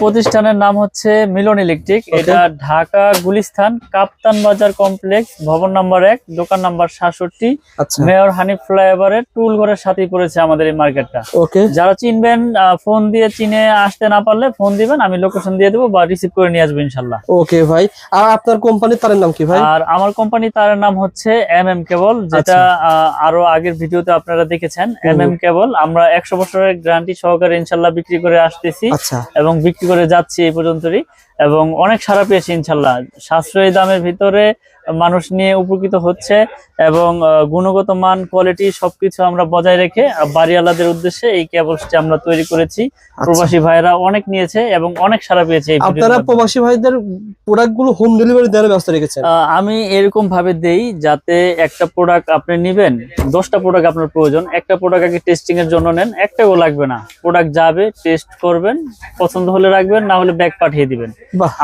প্রতিষ্ঠানের নাম হচ্ছে মিলন ইলেকট্রিক। এটা ঢাকা গুলিস্তান কাপ্তান বাজার কমপ্লেক্স ভবন নাম্বার এক দোকান নাম্বার সাতষট্টি। আচ্ছা। মেয়র হানিফ ফ্লাইওভারের টুল ঘরের সাথেই পড়েছে আমাদের এই মার্কেটটা। ওকে যারা চিনবেন ফোন দিয়ে চিনে আসতে না পারলে ফোন দিবেন আমি লোকেশন দিয়ে দেবো বা রিসিভ করে নিয়ে আসব ইনশাল্লাহ। ওকে ভাই। আর আপনার কোম্পানির তারের নাম কি ভাই? আর আমার কোম্পানি তার নাম হচ্ছে এম এম কেবল যেটা আরও আগের ভিডিওতে আপনারা দেখেছেন। এম এম কেবল আমরা একশো বছরের গ্যারান্টি সহকারে ইনশাল্লাহ বিক্রি করে আসতেছি আচ্ছা। এবং বিক্রি করে যাচ্ছি এই পর্যন্তই। এবং অনেক সারা পেয়েছি ইনশাল্লাহ। সাশ্রয়ী দামের ভিতরে মানুষ নিয়ে উপকৃত হচ্ছে এবং গুণগত মান কোয়ালিটি সবকিছু আমরা বজায় রেখে বাড়িওয়ালাদের উদ্দেশ্যে এই কেবলসটি আমরা তৈরি করেছি। প্রবাসী ভাইরা অনেক নিয়েছে এবং অনেক সারা পেয়েছে আপনারা প্রবাসী ভাইদের প্রোডাক্টগুলো হোম ডেলিভারি দেওয়ার ব্যবস্থা রেখেছেন? আমি এরকম ভাবে দেই যাতে একটা প্রোডাক্ট আপনি নিবেন দশটা প্রোডাক্ট আপনার প্রয়োজন একটা প্রোডাক্ট আগে টেস্টিং এর জন্য নেন একটাও লাগবে না। প্রোডাক্ট যাবে টেস্ট করবেন পছন্দ হলে রাখবেন না হলে ব্যাগ পাঠিয়ে দিবেন।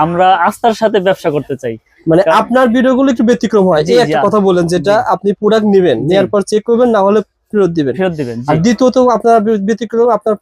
আমরা আস্থার সাথে ব্যবসা করতে চাই। মানে আপনার ভিডিও গুলো একটু ব্যতিক্রম হয়। এই একটা কথা বলেন যেটা আপনি প্রোডাক্ট নেবেন নেওয়ার পর চেক করবেন না হলে ফেরত দিবেন। ফেরত দিবেন আর দ্বিতীয়ত আপনার ব্যতিক্রম আপনার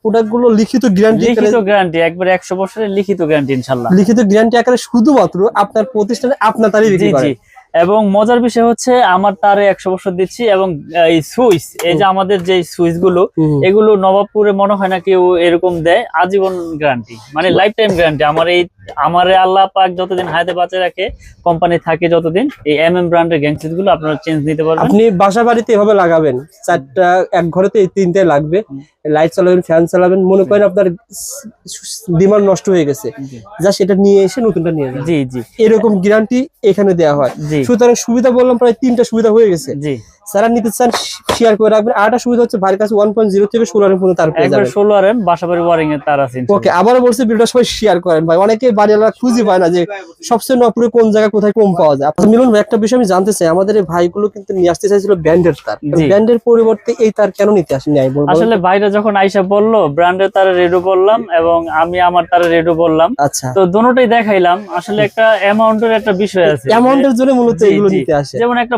লিখিত গ্যারান্টি লিখিত গ্যারান্টি একবারে একশো বছরের লিখিত গ্যারান্টি ইনশাল্লাহ। লিখিত গ্যারান্টি আকারে শুধুমাত্র আপনার প্রতিষ্ঠানে আপনার তারই বিক্রি করেন এবং মজার বিষয় হচ্ছে আমার তারে একশো বছর দিচ্ছি এবং এই সুইচ এই যে আমাদের যে সুইচগুলো এগুলো নবাবপুরে মনে হয় না কেউ এরকম দেয় আজীবন গ্যারান্টি মানে লাইফ টাইম গ্যারান্টি আমার এই আমার আল্লাহ পাক যতদিন হায়াতে বাঁচে রাখে কোম্পানি থাকে যতদিন এই এম এম ব্র্যান্ডের গ্যাংসিটগুলো আপনারা চেঞ্জ নিতে পারবেন। আপনি বাসা বাড়িতে এভাবে লাগাবেন চারটা এক ঘরেতে এই তিনটে লাগবে লাইট চালাবেন ফ্যান চালাবেন মনে করেন আপনার ডিমান্ড নষ্ট হয়ে গেছে। যা সেটা নিয়ে এসে নতুনটা নিয়ে জি জি। এরকম গ্যারান্টি এখানে দেওয়া হয়। সুতরাং সুবিধা বললাম প্রায় তিনটা সুবিধা হয়ে গেছে। জি। যারা নিতে চান শেয়ার করে রাখবেন। আরেকটা সুবিধা হচ্ছে ভাইয়ের কাছে ওয়ান পয়েন্ট জিরো থেকে ষোলো পর্যন্ত তার পেয়ে যাবেন। ষোলো আর এম বাসাবাড়ি ওয়ারিং এর তার আছে ওকে আবারও বলছি ভিডিওটা সবাই শেয়ার করেন ভাই। অনেকে বাড়িওয়ালা খুঁজে পায় না যে সবচেয়ে নপুরে কোন জায়গায় কোথায় কম পাওয়া যায়। আপনার মিলন ভাই একটা বিষয় আমি জানতে চাই। আমাদের এই ভাইগুলো কিন্তু নিয়ে আসতে চাইছিল ব্যান্ডের তার। জি। ব্যান্ডের পরিবর্তে এই তার কেন নিতে আসেনি আমি বলব আসলে ভাইরা যখন আইসা বলল ব্র্যান্ডের তারে রেডো বললাম এবং আমি আমার তারে রেডো বললাম আচ্ছা। তো দুটোই দেখাইলাম। আসলে একটা অ্যামাউন্টের একটা বিষয় আছে। অ্যামাউন্টের জন্য মূলত এগুলো নিতে আসে। যেমন একটা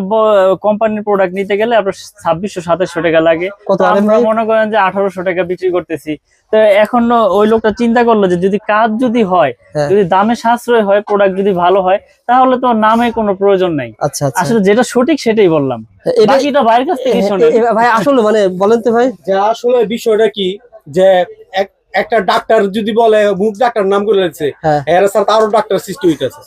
কোম্পানির প্রোডাক্ট নিতে গেলে আপনার ছাব্বিশশো সাতাশশো টাকা লাগে। আমরা মনে করেন যে আঠারোশো টাকা বিক্রি করতেছি। তো এখন ওই লোকটা চিন্তা করল যে যদি কাজ যদি হয় হ্যাঁ। যদি দামে সাশ্রয় হয় প্রোডাক্ট যদি ভালো হয় তাহলে তো নামে কোনো প্রয়োজন নাই। আচ্ছা আচ্ছা। আসলে যেটা সঠিক সেটাই বললাম। বাকিটা বাইরের কাছ থেকে এ- ভাই আসলে মানে বলেন তো ভাই। যে আসলে বিষয়টা কি যে এক- একটা ডাক্তার যদি বলে মুখ ডাক্তার নাম করে লেগেছে হ্যাঁ। এর স্যার তারও ডাক্তার সৃষ্টি হইতেছে।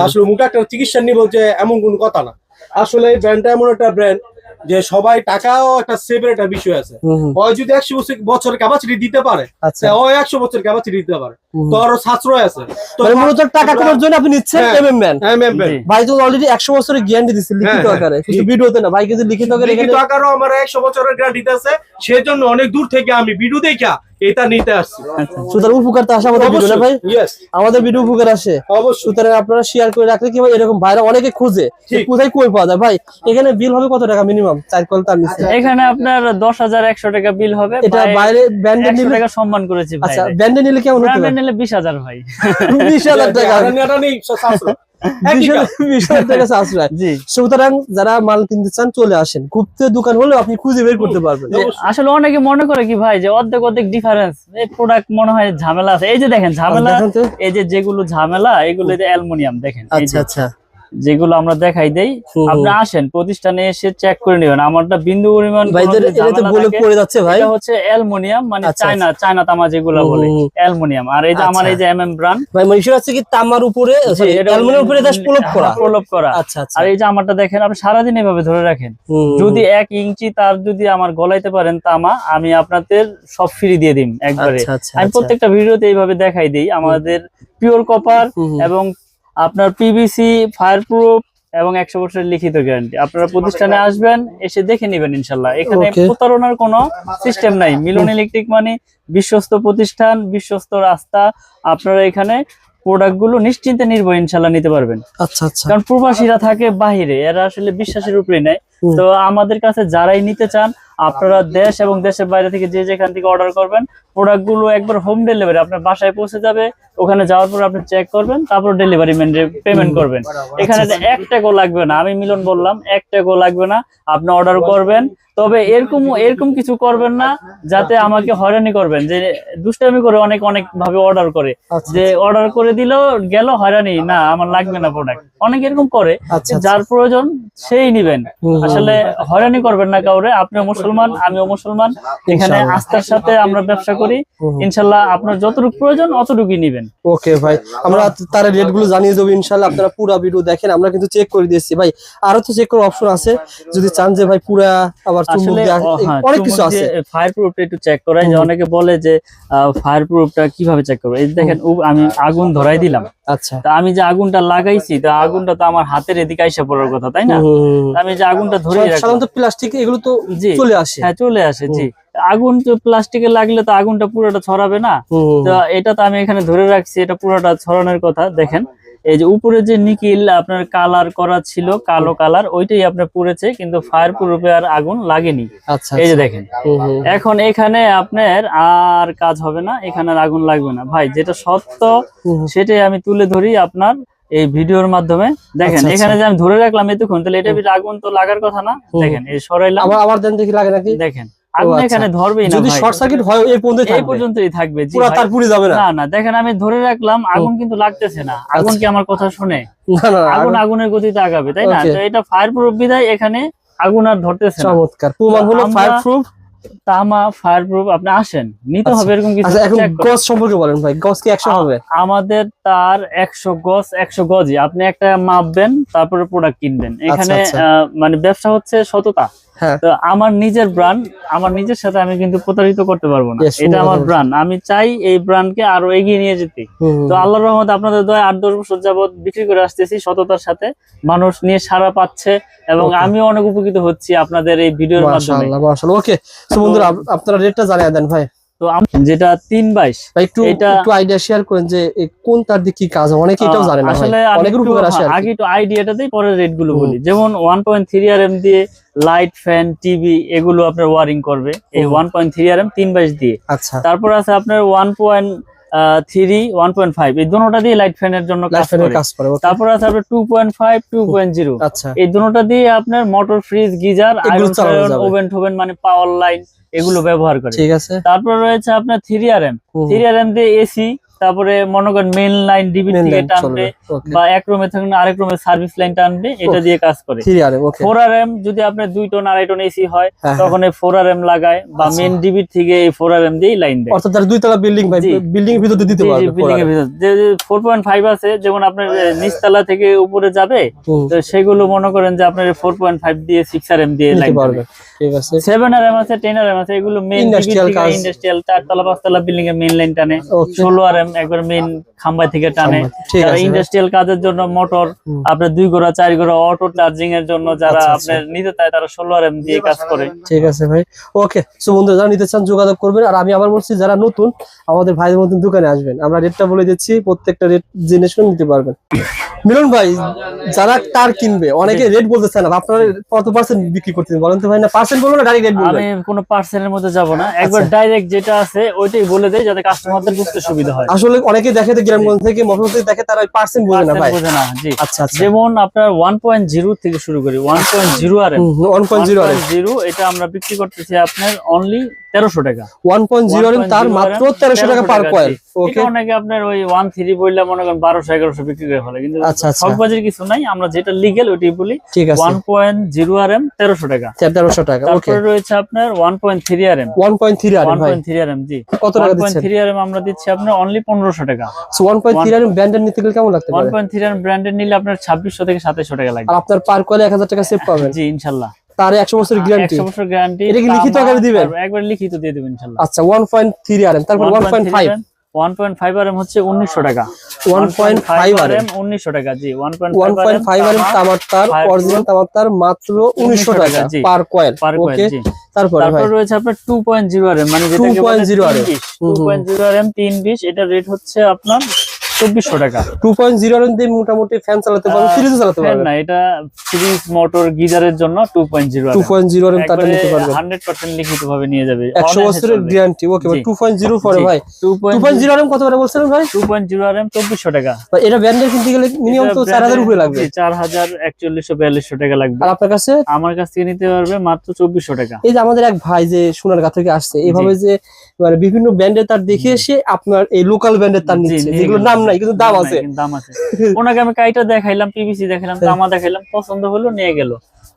আসলে মুখ ডাক্তার চিকিৎসা নিব যে এমন কোনো কথা না। আসলে এই ব্র্যান্ডটা এমন একটা ব্র্যান্ড যে সবাই টাকাও একটা সেভের একটা বিষয় আছে। হুম, যদি একশো বছর বছর ক্যাপাসিটি দিতে পারে আচ্ছা। ও একশো বছর ক্যাপাসিটি দিতে পারে। তো আরও সাশ্রয় আছে। তো মানে মূলত টাকা কমার জন্য আপনি নিচ্ছেন। Hmm man ma'am. ভাই তো অলরেডি একশো বছরের গ্যারান্টি দিচ্ছে লিখিত হ্যাঁ, আকারে। হ্যাঁ। ভিডিওতে না ভাই কিন্তু লিখিত আকারে লিখিত এখানে আকারও আমার একশো বছরের গ্যারান্টি দিতেছে সেজন্য অনেক দূর থেকে আমি ভিডিও দেখা এটা নিতে আসছি। আচ্ছা, সুতরাং উপকারটা আসে আমাদের ভিডিও ভাই। আমাদের ভিডিও উপকার আসে। অবশ্যই। সুতরাং আপনারা শেয়ার করে রাখলে কি ভাই এরকম ভাইরা অনেকে খোঁজে কোথায় কই পাওয়া যায়। ভাই এখানে বিল হবে কত টাকা মিনিমাম চার কল তার নিচে। আচ্ছা, এখানে আপনার 10100 টাকা বিল হবে এটা বাইরে ব্যান্ডে নিলে টাকা সম্মান করেছি ভাই। আচ্ছা ব্যান্ডে নিলে কেমন হতো ব্যান্ডে নিলে 20000 ভাই। 20000 টাকা। এটা নেই 700 সুতরাং যারা মাল কিনতে চান চলে আসেন। দোকান হলেও আপনি খুঁজে বের করতে পারবেন। আসলে অনেকে মনে করে কি ভাই যে অর্ধেক অর্ধেক ডিফারেন্স এই প্রোডাক্ট মনে হয় ঝামেলা আছে। এই যে দেখেন ঝামেলা দেখেন এই যে যেগুলো ঝামেলা এগুলো অ্যালমোনিয়াম দেখেন। আচ্ছা আচ্ছা। যেগুলো আমরা দেখাই দেই আপনি আসেন প্রতিষ্ঠানে এসে চেক করে নেবেন। আমারটা বিন্দু পরিমাণ পড়ে যাচ্ছে ভাই। এটা হচ্ছে অ্যালুমিনিয়াম মানে আচ্ছা, চায়না চায়না তামা যেগুলো বলে। অ্যালুমিনিয়াম। আর এই যে আমার আচ্ছা। এই যে এমএম ব্র্যান্ড ভাই মনীষা আছে কি তামার উপরে অ্যালুমিনিয়াম উপরে দাস প্রলোভ করা। প্রলোভ করা। আচ্ছা আচ্ছা। আর এই যে আমারটা দেখেন আপনি সারাদিন এভাবে ধরে রাখেন। যদি এক ইঞ্চি তার যদি আমার গলাইতে পারেন তামা আমি আপনাদের সব ফ্রি দিয়ে দিম একবারে। আচ্ছা আচ্ছা আমি আচ্ছা। প্রত্যেকটা ভিডিওতে এইভাবে দেখাই দিই। আমাদের পিওর কপার। এবং আপনার পিবিসি ফায়ার প্রুফ এবং একশো বছরের লিখিত গ্যারান্টি আপনারা প্রতিষ্ঠানে আসবেন এসে দেখে নেবেন ইনশাল্লাহ। এখানে প্রতারণার কোনো সিস্টেম নাই। মিলন ইলেকট্রিক মানে বিশ্বস্ত প্রতিষ্ঠান বিশ্বস্ত রাস্তা আপনারা এখানে প্রোডাক্টগুলো নিশ্চিন্তে নির্ভয় ইনশাল্লাহ নিতে পারবেন। আচ্ছা আচ্ছা। কারণ প্রবাসীরা থাকে বাহিরে এরা আসলে বিশ্বাসের উপরে নেয়। তো আমাদের কাছে যারাই নিতে চান আপনারা দেশ এবং দেশের বাইরে থেকে যে যেখান থেকে অর্ডার করবেন প্রোডাক্টগুলো একবার হোম ডেলিভারি আপনার বাসায় পৌঁছে যাবে ওখানে যাওয়ার পর আপনি চেক করবেন তারপর ডেলিভারি পেমেন্ট করবেন। এখানে আচ্ছা, এক টাকাও লাগবে না আমি মিলন বললাম এক টাকাও লাগবে না আপনি অর্ডার করবেন। তবে এরকম এরকম কিছু করবেন না যাতে আমাকে হয়রানি করবেন যে দুষ্টামি করে অনেক অনেক ভাবে অর্ডার করে। আচ্ছা যে অর্ডার করে দিল গেল হয়রানি না আমার লাগবে না প্রোডাক্ট অনেক এরকম করে আচ্ছা যার প্রয়োজন সেই নিবেন। আসলে হয়রানি করবেন না কাউরে আপনিও মুসলমান আমিও মুসলমান। এখানে আস্থার সাথে আমরা ব্যবসা করি। ইনশাল্লাহ আপনার যতটুকু প্রয়োজন অতটুকুই নিবেন। ওকে ভাই আমরা তার রেটগুলো জানিয়ে দেবো ইনশাল্লাহ। আপনারা পুরো ভিডিও দেখেন আমরা কিন্তু চেক করে দিয়েছি। ভাই আরও তো চেক করার অপশন আছে। যদি চান যে ভাই পুরা আবার হ্যাঁ, অনেক কিছু আছে। ফায়ার প্রুফটা একটু চেক করাই। যে অনেকে বলে যে ফায়ার প্রুফটা কীভাবে চেক করব? এই দেখেন আমি আগুন ধরাই দিলাম। আচ্ছা। তা আমি যে আগুনটা লাগাইছি তা আগুনটা তো আমার হাতের এদিকে আইসা পড়ার কথা তাই না? আমি যে আগুনটা ধরে সাধারণত প্লাস্টিক এগুলো তো চলে আসে। হ্যাঁ চলে আসে জি। আগুন প্লাস্টিকে লাগলে তো আগুনটা পুরোটা ছড়াবে না। তো এটা তো আমি এখানে ধরে রাখছি এটা পুরোটা ছড়ানোর কথা দেখেন। এই যে উপরে যে নিকিল আপনার কালার করা ছিল কালো কালার ওইটাই আপনার পুড়েছে কিন্তু ফায়ার প্রুফে আর আগুন লাগেনি। আচ্ছা এই যে দেখেন। হুম, হুম, এখন এখানে আপনার আর কাজ হবে না এখানে আগুন লাগবে না। ভাই যেটা সত্য। সেটাই আমি তুলে ধরি আপনার এই ভিডিওর মাধ্যমে দেখেন আচ্ছা, এখানে যে আমি ধরে রাখলাম এতক্ষণ তাহলে এটা আগুন তো লাগার কথা না? দেখেন এই সরাইলাম। আবার দেন দেখি লাগে নাকি? দেখেন আগুন আচ্ছা। এখানে ধরবেই না যদি শর্ট সার্কিট হয় এই পর্যন্ত এই পর্যন্তই থাকবে পুরো তার যাবে না। না না দেখেন আমি ধরে রাখলাম আগুন কিন্তু লাগতেছে না। আগুন কি আমার কথা শুনে? না না আগুন আগুন আগুনের গতিতে আগাবে তাই না? তো এটা ফায়ার প্রুফ বিধায় এখানে আগুন আর ধরতেছে না। চমৎকার। প্রমাণ হলো ফায়ার প্রুফ তামা ফায়ার প্রুফ আপনি আসেন। নিতে আচ্ছা। হবে এরকম কিছু। আচ্ছা এখন গজ সম্পর্কে বলেন ভাই গজ কি একশো হবে? আমাদের তার একশো গজ একশো গজই। আপনি একটা মাপবেন তারপরে প্রোডাক্ট কিনবেন। এখানে আচ্ছা। আহ, মানে ব্যবসা হচ্ছে সততা। তো আমার নিজের ব্র্যান্ড আমার নিজের সাথে আমি কিন্তু প্রতারিত করতে পারব না। এটা আমার। ব্র্যান্ড আমি চাই এই ব্র্যান্ডকে আরও এগিয়ে নিয়ে যেতে। তো আল্লাহর রহমত আপনাদের দয়া আট দশ বছর যাবত বিক্রি করে আসতেছি সততার সাথে। মানুষ নিয়ে সারা পাচ্ছে এবং. আমিও অনেক উপকৃত হচ্ছি আপনাদের এই ভিডিওর মাধ্যমে। ওকে বন্ধুরা আপনারা রেটটা জানিয়ে দেন ভাই। তো যেটা তিন বাইশ ভাই একটু এটা- একটু আইডিয়া শেয়ার করেন যে কোন তার দিয়ে কি কাজ অনেকে এটাও জানে না আসলে একটু- হ্যাঁ, আইডিয়াটাতেই পরে রেটগুলো বলি। যেমন one point three R M দিয়ে লাইট ফ্যান টিভি এগুলো আপনার ওয়ারিং করবে। এই one point three R M তিন বাইশ দিয়ে। আচ্ছা। তারপর আছে আপনার one point three one point five এই দুটোটা দিয়ে লাইট ফ্যানের জন্য কাজ করে? তারপর আছে আপনার two point five two point zero আচ্ছা। এই দুটোটা দিয়ে আপনার motor fridge geyser iron oven টোভেন মানে পাওয়ার লাইন এগুলো ব্যবহার করে। ঠিক আছে। তারপর রয়েছে আপনার three R M three R M দিয়ে এসি তারপরে মনে করেন মেন লাইন ডিবি থেকে টানবে বা এক রুমে থাকলে আরেক রুমে সার্ভিস লাইন টানবে এটা দিয়ে কাজ করে। ফোর আর এম যদি আপনার দুই টন আড়াই টন এসি হয় হ্যাঁ, তখন এই ফোর আর এম লাগায় বা আচ্ছা। মেন ডিবি থেকে এই ফোর আর এম দিয়ে লাইন দেয়। অর্থাৎ তার দুই তলা বিল্ডিং ভাই বিল্ডিং এর ভিতরে দিতে পারবে বিল্ডিং এর ভিতর। যে ফোর পয়েন্ট ফাইভ আছে যেমন আপনার নিচতলা থেকে উপরে যাবে তো সেগুলো মনে করেন যে আপনার ফোর পয়েন্ট ফাইভ দিয়ে সিক্স আর এম দিয়ে লাইন পারবে। ঠিক আছে। সেভেন আর এম আছে টেন আর এম আছে এগুলো মেন Industrial কাজ। ইন্ডাস্ট্রিয়াল চারতলা পাঁচতলা বিল্ডিং এর মেন লাইন টানে। ওকে ষোলো আর এম একবার মেন খাম্বাই থেকে টানে। যারা ইন্ডাস্ট্রিয়াল কাজের জন্য মোটর আপনার দুই গোড়া চার গোড়া অটো চার্জিং এর জন্য যারা আচ্ছা, আচ্ছা। আপনার নিতে চায় তারা ষোলো আর এম দিয়ে কাজ করে। ঠিক আছে ভাই। ওকে সো বন্ধুরা যারা নিতে চান যোগাযোগ করবেন। আর আমি আবার বলছি যারা নতুন আমাদের ভাইদের মতন দোকানে আসবেন। আমরা রেটটা বলে দিচ্ছি প্রত্যেকটা রেট জেনে শুনে নিতে পারবেন। মিলন ভাই যারা তার কিনবে অনেকে রেট বলতে চান না আপনারা কত পার্সেন্ট বিক্রি করতেন বলেন তো ভাই? না পার্সেন্ট বলব না ডাইরেক্ট রেট আমি কোনো পার্সেলের মধ্যে যাব না। একবার আচ্ছা। ডাইরেক্ট যেটা আছে ওইটাই বলে দেয় যাতে কাস্টমারদের বুঝতে সুবিধা হয়। আসলে অনেকে দেখে তো গ্রামগঞ্জ থেকে মফল থেকে দেখে তারা পার্সেন্ট বোঝে না ভাই বোঝে না জি আচ্ছা আচ্ছা যেমন আপনার ওয়ান পয়েন্ট জিরো থেকে শুরু করি one point zero R M one point zero zero এটা আমরা বিক্রি করতেছি আপনার অনলি তেরোশো টাকা ওয়ান পয়েন্ট জিরো তার 1.0 মাত্র তেরোশো টাকা পার কয়েল ওকে অনেকে আপনার ওই ওয়ান থ্রি মনে করেন বারোশো এগারোশো বিক্রি করে ফেলে কিন্তু আচ্ছা, আচ্ছা। ঠকবাজির কিছু নাই আমরা যেটা লিগেল ওইটাই বলি ঠিক আছে one point zero R M তেরোশো টাকা তেরোশো টাকা ওকে তারপরে রয়েছে আপনার one point three R M one point three R one ভাই পয়েন্ট থ্রি আর এম জি কত টাকা দিচ্ছেন থ্রি আর এম আমরা দিচ্ছি আপনার অনলি পনেরোশো টাকা। ওয়ান পয়েন্ট থ্রি ব্র্যান্ডের নিতে গেলে কেমন লাগবে ওয়ান পয়েন্ট থ্রি ব্র্যান্ডের নিলে আপনার ছাব্বিশশো থেকে সাতাইশশো টাকা লাগবে। আপনার পার করলে এক হাজার টাকা সেভ পাবেন। জি ইনশাল্লাহ। তার একশো বছর গ্যারান্টি একশো বছর গ্যারান্টি এটা কি লিখিত আকারে দিবেন? একবার লিখিত দিয়ে দেবেন ইনশাল্লাহ। আচ্ছা one point three R M তারপর one point five one point five R M হচ্ছে উনিশশো টাকা। 1.5 RM উনিশশো টাকা জি one point one point five R M তামার তার অরিজিনাল তামার তার মাত্র উনিশশো টাকা পার কয়েল পার জি। তারপরে তারপর রয়েছে আপনার two point zero R M মানে যেটাকে 2.0 RM two point zero R M তিন বিশ এটা রেট হচ্ছে আপনার চব্বিশশো টাকা। টু পয়েন্ট জিরো দিয়ে মোটামুটি ফ্যান চালাতে পারবেন ফ্রিজও চালাতে পারবেন না এটা ফ্রিজ মোটর গিজারের জন্য two point zero two point zero নিতে পারবেন হান্ড্রেড পার্সেন্ট লিখিত ভাবে নিয়ে যাবে। একশো বছরের guarantee okay. Two point zero পরে ভাই। টু পয়েন্ট জিরো কত করে বলছিলেন ভাই? টু পয়েন্ট জিরো চব্বিশশো টাকা। এটা ব্র্যান্ডের কিনতে গেলে মিনিমাম তো চার হাজার উপরে লাগবে। চার হাজার একচল্লিশশো বিয়াল্লিশশো টাকা লাগবে। আর আপনার কাছে? আমার কাছ থেকে নিতে পারবে মাত্র চব্বিশশো টাকা। এই যে আমাদের এক ভাই যে সোনার গা থেকে আসছে এভাবে যে মানে বিভিন্ন ব্র্যান্ডের তার দেখে এসে আপনার এই লোকাল ব্র্যান্ডের তার নিচ্ছে নাম নাই কিন্তু দাম আছে দাম আছে ওনাকে আমি কাইটা দেখাইলাম পিভিসি দেখাইলাম। তামা দেখাইলাম পছন্দ হলো নিয়ে গেল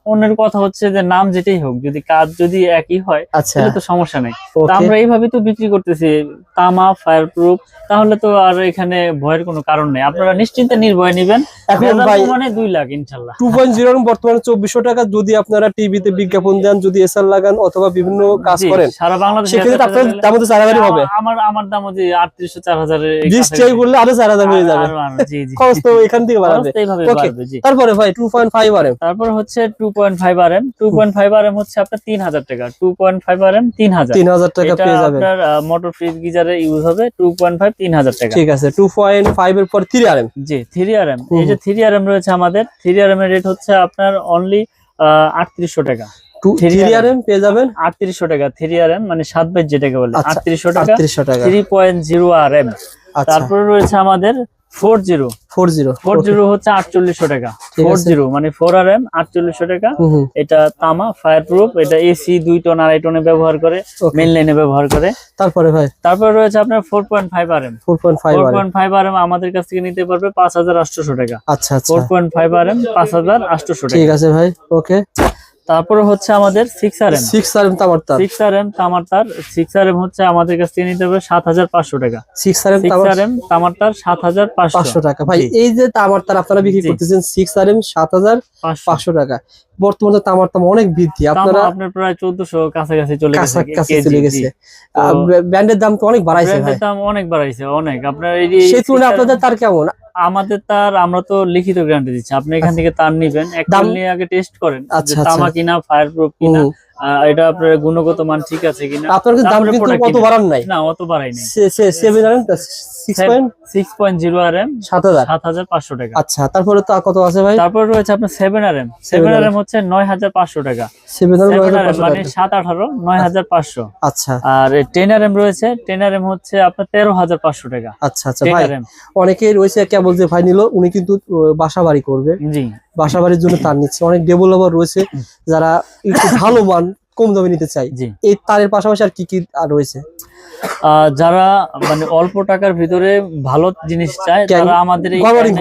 অন্যের কথা হচ্ছে যে নাম যেটাই হোক যদি কাজ যদি একই হয় আচ্ছা। তাহলে তো সমস্যা নেই। আমরা এইভাবে তো বিক্রি করতেছি তামা ফায়ার প্রুফ তাহলে তো আর এখানে ভয়ের কোনো কারণ নেই। আপনারা নিশ্চিন্তে নির্ভয় নিবেন। মানে দুই লাখ ইনশাল্লাহ। টু পয়েন্ট জিরো বর্তমানে চব্বিশশো টাকা যদি আপনারা টিভিতে বিজ্ঞাপন দেন যদি এসআর লাগান অথবা বিভিন্ন কাজ করেন সারা বাংলাদেশে তো আপনার দাম তো চার হাজারই হবে। আমার আমার দাম যে আটত্রিশশো চার হাজারের ডিসচার্জ করলে আরও চার হাজার হয়ে যাবে। জি জি। খরচ তো এখান থেকে বাড়াবে। তারপরে ভাই টু পয়েন্ট ফাইভ আর তারপর হচ্ছে two point five R M two point five R M হচ্ছে আপনার তিন হাজার টাকা two point five R M তিন হাজার। তিন হাজার টাকা পেয়ে যাবেন। আপনার মোটর ফ্রিজ গিজারে ইউজ হবে টু পয়েন্ট ফাইভ তিন হাজার টাকা। ঠিক আছে টু পয়েন্ট ফাইভ এর পর থ্রি আর এম জি থ্রি আর এম এই যে থ্রি আর এম রয়েছে আমাদের থ্রি আর এম এর রেট হচ্ছে আপনার অনলি আটত্রিশশো টাকা। Two Three three R RM M পেয়ে যাবেন? আটত্রিশশো টাকা থ্রি আর এম মানে সাত বাইশ যেটাকে বলে আচ্ছা, আটত্রিশশো টাকা আটত্রিশশো three point zero R M আচ্ছা। তারপরে রয়েছে আমাদের four zero. Four zero four zero হচ্ছে আটচল্লিশশো টাকা। ফোর জিরো মানে ফোর আর এম আটচল্লিশশো টাকা। এটা তামা ফায়ার প্রুফ এটা এসি দুই টন আড়াই টনে ব্যবহার করে মেন লাইনে ব্যবহার করে। তারপরে ভাই? তারপর রয়েছে আপনার four point five R M four point five four point five R M আমাদের কাছ থেকে নিতে পারবে পাঁচ হাজার আটশোশো টাকা। আচ্ছা four point five R M পাঁচ হাজার আটশোশো ঠিক টাকা। আছে ভাই ওকে। তারপরে হচ্ছে আমাদের six R M six R M তামার তার। সিক্স আর এম তামার তার সিক্স আর এম হচ্ছে আমাদের কাছ থেকে নিতে হবে সাত হাজার পাঁচশো টাকা। Six R M R M তামার তার সাত হাজার পাঁচশো। পাঁচশো টাকা। ভাই এই যে তামার তার আপনারা বিক্রি করতেছেন সিক্স আর এম সাত হাজার পাঁচশো টাকা। বর্তমানে তামার দাম অনেক বৃদ্ধি। আপনারা আপনার প্রায় চোদ্দশো কাছাকাছি চলে গেছে কাছাকাছি চলে গেছে। ব্র্যান্ডের দাম তো অনেক বাড়াইছে ব্র্যান্ডের দাম অনেক বাড়াইছে অনেক। আপনার এই সেই তুলনায় আপনাদের তার কেমন? আমাদের তার আমরা তো লিখিত গ্যারান্টি দিচ্ছি। আপনি এখান থেকে তার নিবেন। একটা নিয়ে আগে টেস্ট করেন আচ্ছা, তামা আচ্ছা। কিনা ফায়ার প্রুফ কিনা এটা আপনার গুণগত মান ঠিক আছে কিনা? আপনার কিন্তু দাম কিন্তু কত বাড়ান নাই। না অত বাড়াই নেই। Seven R six point six point zero R M সাত হাজার। সাত হাজার পাঁচশো টাকা। আচ্ছা তারপরে তো কত আছে ভাই? তারপর রয়েছে আপনার seven R M seven R হচ্ছে নয় হাজার পাঁচশো টাকা। Seven R seven R M মানে সাত আঠারো নয় হাজার পাঁচশো। আচ্ছা। আর টেন আর এম রয়েছে টেন আর এম হচ্ছে আপনার তেরো হাজার পাঁচশো টাকা। আচ্ছা আচ্ছা ভাই অনেকেই রয়েছে কেবল যে ভাই নিল উনি কিন্তু বাসা বাড়ি করবে। জি। বাসা বাড়ির জন্য তার নিচ্ছে। অনেক ডেভেলপার রয়েছে যারা একটু ভালো মান কম দামে নিতে চাই। এই তারের পাশাপাশি আর কি কি আর রয়েছে? যারা মানে অল্প টাকার ভিতরে ভালো জিনিস চায় তারা আমাদের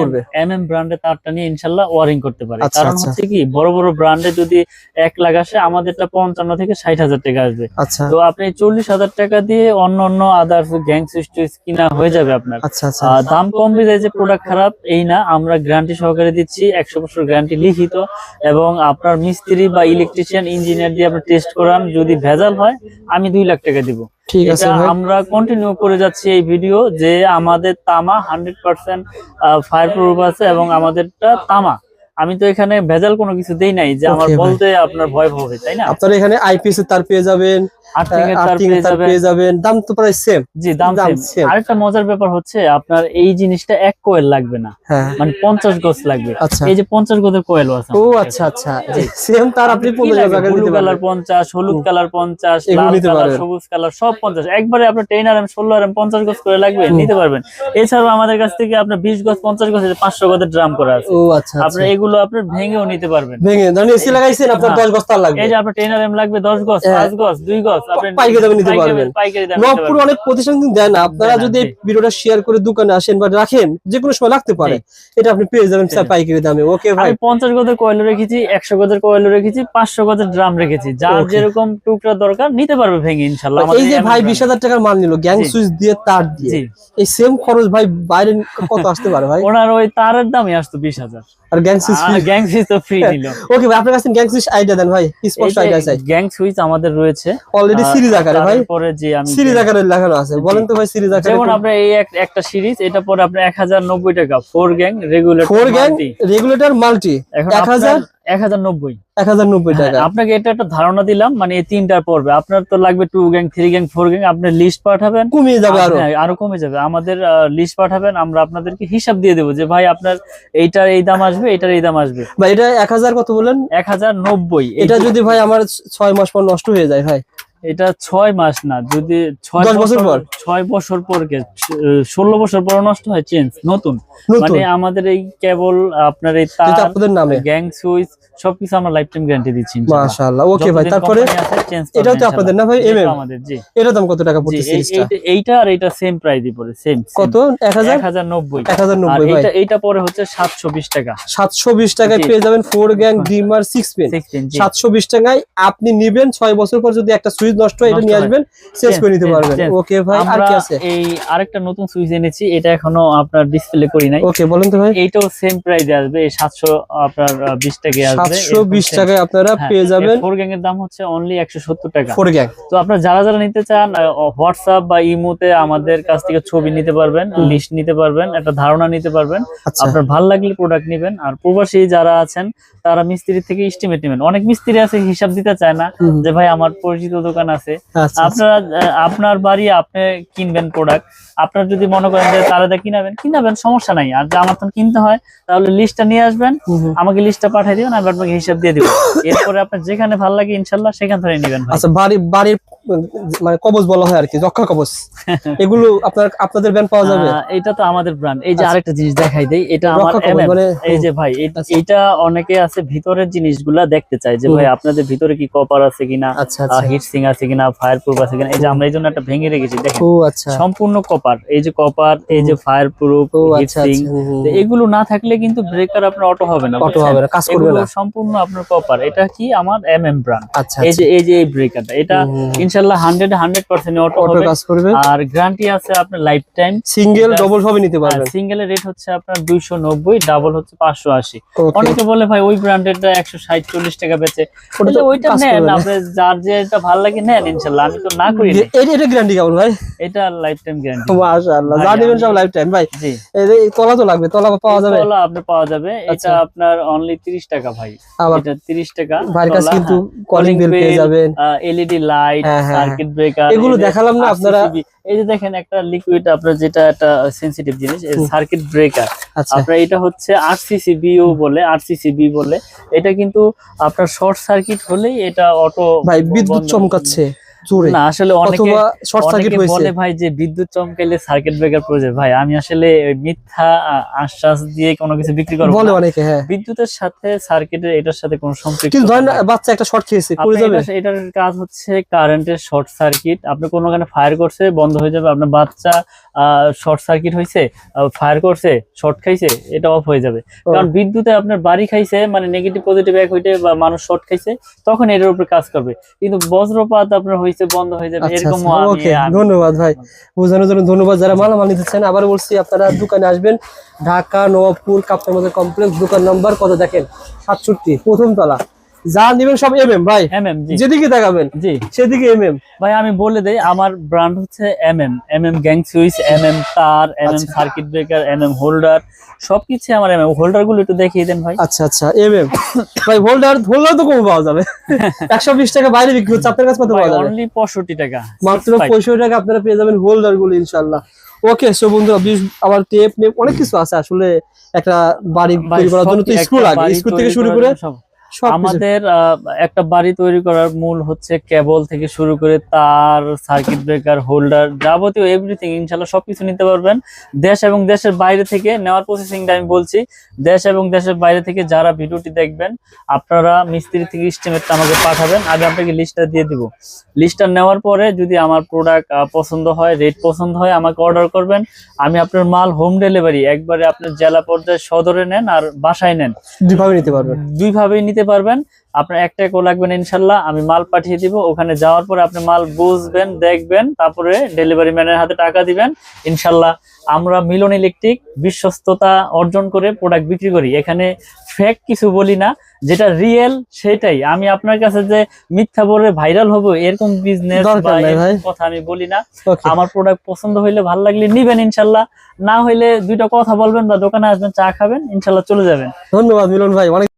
করবে? এম এম ব্র্যান্ডের তারটা নিয়ে ইনশাল্লাহ ওয়ারিং করতে পারে। আচ্ছা, কারণ আচ্ছা। হচ্ছে কি বড় বড় ব্র্যান্ডে যদি এক লাখ আসে আমাদেরটা পঞ্চান্ন থেকে ষাট হাজার টাকা আসবে। আচ্ছা। তো আপনি চল্লিশ হাজার টাকা দিয়ে অন্য অন্য আদার্স গ্যাং সুইচ কিনা হয়ে যাবে আপনার। দাম কম বিদায় যে প্রোডাক্ট খারাপ এই না আমরা গ্যারান্টি সহকারে দিচ্ছি একশো বছর গ্যারান্টি লিখিত এবং আপনার মিস্ত্রি বা ইলেকট্রিশিয়ান ইঞ্জিনিয়ার দিয়ে আপনি টেস্ট করান যদি ভেজাল হয় আমি দুই লাখ টাকা দিব। ঠিক আছে আমরা কন্টিনিউ করে যাচ্ছি এই ভিডিও যে আমাদের তামা হান্ড্রেড পার্সেন্ট ফায়ার প্রুফ আছে এবং আমাদেরটা তামা। আমি তো এখানে ভেজাল কোনো কিছু দেই নাই যে আমার বলতে আপনার ভয় হবে তাই না? আপনারা এখানে আইপিএস তার পেয়ে যাবেন তার তার দাম তো প্রায় সেম জি দাম। আরেকটা মজার ব্যাপার হচ্ছে আপনার এই জিনিসটা এক কোয়েল লাগবে না। হ্যাঁ। মানে পঞ্চাশ গজ লাগবে। আচ্ছা। এই যে পঞ্চাশ গজের কোয়েল আছে ও আচ্ছা আচ্ছা। সেম তার আপনি ব্লু কালার পঞ্চাশ হলুদ কালার পঞ্চাশ লাল কালার সবুজ কালার সব পঞ্চাশ। একবারে আপনার টেন আর এম ষোলো আর এম পঞ্চাশ গজ করে লাগবে নিতে পারবেন। এছাড়াও আমাদের কাছ থেকে আপনার বিশ গজ পঞ্চাশ গজ পাঁচশো গজের ড্রাম করা আছে। ও আচ্ছা আচ্ছা। আপনার এগুলো আপনার ভেঙেও নিতে পারবেন। ভেঙে ধরেন এসি লাগাইছেন আপনার হ্যাঁ। দশ বস্তা লাগবে। এই যে আপনার টেন আর এম লাগবে দশ গজ হ্যাঁ। পাঁচ গজ দুই গজ পাইকারি দামে নিতে পারবেন। নবপুর অনেক প্রতিষ্ঠান কিন্তু দেয় না। আপনারা যদি ভিডিওটা শেয়ার করে দোকানে আসেন বা রাখেন যে কোনো সময় লাগতে পারে। এটা আপনি পেয়ে যাবেন স্যার পাইকারি দামে। ওকে ভাই। পঞ্চাশ গজের কয়েল রেখেছি একশো গজের কয়েল রেখেছি পাঁচশো গজের ড্রাম রেখেছি। যার যেরকম টুকরা দরকার নিতে পারবে ভেঙে ইনশাল্লাহ এই যে ভাই বিশ হাজার টাকার মাল নিল গ্যাং সুইচ দিয়ে তার দিয়ে। এই সেম খরচ ভাই বাইরে কত আসতে পারে ভাই? ওনার ওই তারের দামই আসতো বিশ হাজার। আর গ্যাং সুইচ গ্যাং সুইচ তো ফ্রি দিল। ওকে ভাই আপনার কাছে গ্যাং সুইচ আইডিয়া দেন ভাই স্পষ্ট আইডিয়া চাই? গ্যাং সুইচ আমাদের রয়েছে। অলরেডি সিরিজ আকারে ভাই। পরে যে আমি সিরিজ আকারে লাগানো আছে। বলেন তো ভাই সিরিজ আকারে যেমন আপনি এই একটা সিরিজ এটা পরে আপনি 1090 টাকা। Four gang regulator four gang regulator multi 1000 আপনাকে এটা একটা ধারণা দিলাম মানে এই তিনটার পর্বে। আপনার তো লাগবে two gang three gang four gang আপনি লিস্ট পাঠাবেন। যাবে আরও হ্যাঁ, আরও কমে যাবে। আমাদের লিস্ট পাঠাবেন আমরা আপনাদেরকে হিসাব দিয়ে দেবো যে ভাই আপনার এইটার এই দাম আসবে এটার এই দাম আসবে। ভাই এটা এক হাজার কত বলেন এক হাজার নব্বই এটা যদি ভাই আমার ছয় মাস পর নষ্ট হয়ে যায় ভাই। এটা ছয় মাস না যদি ছয় বছর পর? ছয় বছর পর কে ষোলো বছর পর নষ্ট হয় চেঞ্জ নতুন। মানে আমাদের এই কেবল আপনার এই তার আপনাদের নামে? গ্যাং সুইচ সবকিছু আমরা লাইফ টাইম গ্যারান্টি দিচ্ছি মাশাআল্লাহ ওকে ভাই। তারপরে তো আপনাদের না ভাই এমএম আমাদের জি। এটার দাম কত টাকা পড়ছে সিরিজটা এইটা- আর এইটা সেম প্রাইসই পড়ে সেম কত? এক হাজার? এক হাজার নব্বই। এক হাজার আর নব্বই ভাই। এইটা এইটা পরে হচ্ছে সাতশো বিশ টাকা। সাতশো বিশ টাকায় পেয়ে যাবেন four gang dimmer six pin sixteen সাতশো বিশ টাকায় আপনি নিবেন ছয় বছর পর যদি একটা সুইচ নষ্ট হয় এটা নিয়ে আসবেন চেঞ্জ করে নিতে পারবেন। ওকে ভাই আর কি আছে? এই আরেকটা নতুন সুইচ এনেছি এটা এখনও আপনার ডিসপ্লে করি নাই। ওকে বলেন তো ভাই। এইটাও সেম প্রাইসে আসবে এই সাতশো আপনার বিশ টাকা আসবে। সাতশো বিশ টাকায় আপনারা হ্যাঁ, পেয়ে যাবেন। ফোর গ্যাং এর দাম হচ্ছে অনলি একশো সত্তর টাকা। ফোর গ্যাং তো আপনারা যারা যারা নিতে চান হোয়াটসঅ্যাপ বা ইমোতে আমাদের কাছ থেকে ছবি নিতে পারবেন লিস্ট নিতে পারবেন একটা ধারণা নিতে পারবেন। আচ্ছা। আপনার ভালো লাগলে প্রোডাক্ট নেবেন। আর প্রবাসী যারা আছেন তারা মিস্ত্রি থেকে এস্টিমেট নেবেন। অনেক মিস্ত্রি আছে হিসাব দিতে চায় না যে ভাই আমার পরিচিত দোকান আছে। আচ্ছা আচ্ছা। আপনারা আপনার বাড়ি আপনি কিনবেন প্রোডাক্ট আপনার যদি মনে করেন যে তারা কিনাবেন কিনাবেন সমস্যা নাই। আর যদি আমার তখন কিনতে হয় তাহলে লিস্টটা নিয়ে আসবেন। আমাকে লিস্টটা পাঠিয়ে দিবেন আমি আপনাকে হিসাব দিয়ে দিব। এরপরে আপনার যেখানে ভালো লাগে ইনশাল্লাহ সেখান থেকে নেবেন আচ্ছা বাড়ি বাড়ির মানে কবচ বলা হয় আর কি রক্ষা কবচ এগুলো আপনার আপনাদের ব্যান্ড পাওয়া যাবে? এটা তো আমাদের ব্র্যান্ড এই যে আচ্ছা। আরেকটা জিনিস দেখাই দেই এটা আমার মানে এই যে ভাই এটা। অনেকে আছে ভিতরের জিনিসগুলা দেখতে চায় যে ভাই আপনাদের ভিতরে কি কপার আছে কিনা আচ্ছা আচ্ছা। হিট সিং আছে কিনা ফায়ার প্রুফ আছে কিনা? এই যে আমরা এই জন্য একটা ভেঙে রেখেছি দেখেন। আচ্ছা। সম্পূর্ণ কপার এই যে কপার এই যে ফায়ার প্রুফ হিট সিং এগুলো না থাকলে কিন্তু ব্রেকার আপনার অটো হবে না অটো হবে না কাজ করবে না। সম্পূর্ণ আপনার কপার এটা কি আমার এম এম ব্র্যান্ড এই যে এই যে এই ব্রেকারটা এটা ইনশাল্লাহ hundred hundred percent auto auto হবে। কাজ করবে। আর গ্যারান্টি আছে আপনার লাইফ টাইম সিঙ্গেল ডবল সবই নিতে পারবেন। সিঙ্গেলের রেট হচ্ছে আপনার দুইশো নব্বই ডাবল হচ্ছে পাঁচশো আশি। ওকে অনেকে বলে ভাই ওই ব্র্যান্ডেডটা একশো ষাট চল্লিশ টাকা বেচে। ওটা ওইটা নেন আপনি যার যেটা ভালো লাগে নেন আমি তো না করি এটা এটা গ্যারান্টি কেমন ভাই। এটা লাইফ টাইম গ্যারান্টি মাশাআল্লাহ। যা নেবেন সব লাইফ টাইম ভাই। জি। এই যে তলা তো লাগবে তলা পাওয়া যাবে? তলা পাওয়া যাবে। এটা আচ্ছা। আপনার অনলি তিরিশ টাকা ভাই। এটা টাকা। ভাইয়ের কাছে কিন্তু। কলিং বেল পেয়ে যাবেন। এলইডি লাইট সার্কিট ব্রেকার এগুলো দেখালাম না আপনারা- এই যে দেখেন একটা লিকুইড আপনার যেটা একটা সেন্সিটিভ জিনিস। সার্কিট ব্রেকার আচ্ছা। আপনার এটা হচ্ছে আরসিসি বিও বলে আরসিসিবি বলে। এটা কিন্তু আপনার শর্ট সার্কিট হলেই এটা অটো ভাই বিদ্যুৎ চমকাচ্ছে। না আসলে অনেকে অথবা শর্ট সার্কিট অনেকে হয়েছে বলে ভাই যে বিদ্যুৎ চমকাইলে সার্কিট ব্রেকার প্রয়োজন। ভাই আমি আসলে মিথ্যা আশ্বাস দিয়ে কোনো কিছু বিক্রি করব বলে অনেকে হ্যাঁ। বিদ্যুতের সাথে সার্কিটের এটার সাথে কোনো সম্পৃক্ত কিন্তু ধরেন বাচ্চা একটা শর্ট খেয়েছে করে যাবে? এটার কাজ হচ্ছে কারেন্টের শর্ট সার্কিট আপনি কোনো ওখানে ফায়ার করছে বন্ধ হয়ে যাবে আপনার বাচ্চা শর্ট সার্কিট হয়েছে ফায়ার করছে শর্ট খাইছে এটা অফ হয়ে যাবে। কারণ বিদ্যুতে আপনার বাড়ি খাইছে মানে নেগেটিভ পজিটিভ এক হইতে বা মানুষ শর্ট খাইছে তখন এটার উপর কাজ করবে। কিন্তু বজ্রপাত আপনার হয়েছে বন্ধ হয়ে যাবে আচ্ছা এরকম ধন্যবাদ ভাই। বোঝানোর জন্য ধন্যবাদ। যারা মালামাল নিতে চান আবার বলছি আপনারা দোকানে আসবেন। ঢাকা নবাবপুর কাপ্তার মধ্যে কমপ্লেক্স দোকান নাম্বার কত দেখেন? সাতষট্টি প্রথম তলা। যা নিবেন সব এম এম ভাই। এম এম যেদিকে দেখাবেন জি। সেদিকে এম এম ভাই আমি বলে দেই আমার ব্র্যান্ড হচ্ছে M M M M gang switch M M তার এম এম আচ্ছা। Circuit breaker M M holder সবকিছু আমার এম এম হোল্ডারগুলো একটু দেখিয়ে দেন ভাই। আচ্ছা আচ্ছা এম এম ভাই হোল্ডার হোল্ডার তো কম পাওয়া যাবে। একশো বিশ টাকা বাইরে বিক্রি হচ্ছে আপনার কাছে কত পাওয়া যাবে? অনলি পঁয়ষট্টি টাকা। মাত্র 65 পঁয়ষট্টি টাকা আপনারা পেয়ে যাবেন হোল্ডারগুলো ইনশাল্লাহ ওকে সো বন্ধুরা আমার টেপ মেপ অনেক কিছু আছে আসলে একটা বাড়ি তৈরি করার জন্য তো একটা লাগে বাড়ি থেকে শুরু করে আমাদের একটা বাড়ি তৈরি করার মূল হচ্ছে কেবল থেকে শুরু করে তার সার্কিট ব্রেকার হোল্ডার যাবতীয় এভরিথিং ইনশাল্লাহ সবকিছু নিতে পারবেন। দেশ এবং দেশের বাইরে থেকে নেওয়ার প্রসেসিংটা আমি বলছি দেশ এবং দেশের বাইরে থেকে যারা ভিডিওটি দেখবেন আপনারা মিস্ত্রি থেকে স্টিমেটটা আমাকে পাঠাবেন আমি আপনাকে লিস্টটা দিয়ে দিব। লিস্টটা নেওয়ার পরে যদি আমার প্রোডাক্ট পছন্দ হয় রেট পছন্দ হয় আমাকে অর্ডার করবেন। আমি আপনার মাল হোম ডেলিভারি একবারে আপনার জেলা পর্যায়ে সদরে নেন আর বাসায় নেন। দুইভাবে নিতে পারবেন। দুইভাবেই নিতে পারবেন। আপনার এক টাকাও লাগবে না ইনশাল্লাহ আমি মাল পাঠিয়ে দিব। ওখানে যাওয়ার পরে আপনি মাল বুঝবেন দেখবেন তারপরে ডেলিভারি ম্যানের হাতে টাকা দিবেন। ইনশাল্লাহ আমরা মিলন ইলেকট্রিক বিশ্বস্ততা অর্জন করে প্রোডাক্ট বিক্রি করি। এখানে ফেক কিছু বলি না যেটা রিয়েল সেটাই। আমি আপনার কাছে যে মিথ্যা বলে ভাইরাল হব এরকম বিজনেস কথা আমি বলি না। আমার প্রোডাক্ট পছন্দ হইলে ভালো লাগলে নিবেন ইনশাল্লাহ। না হইলে দুইটা কথা বলবেন বা দোকানে আসবেন চা খাবেন ইনশাল্লাহ চলে যাবেন। ধন্যবাদ মিলন ভাই অনেক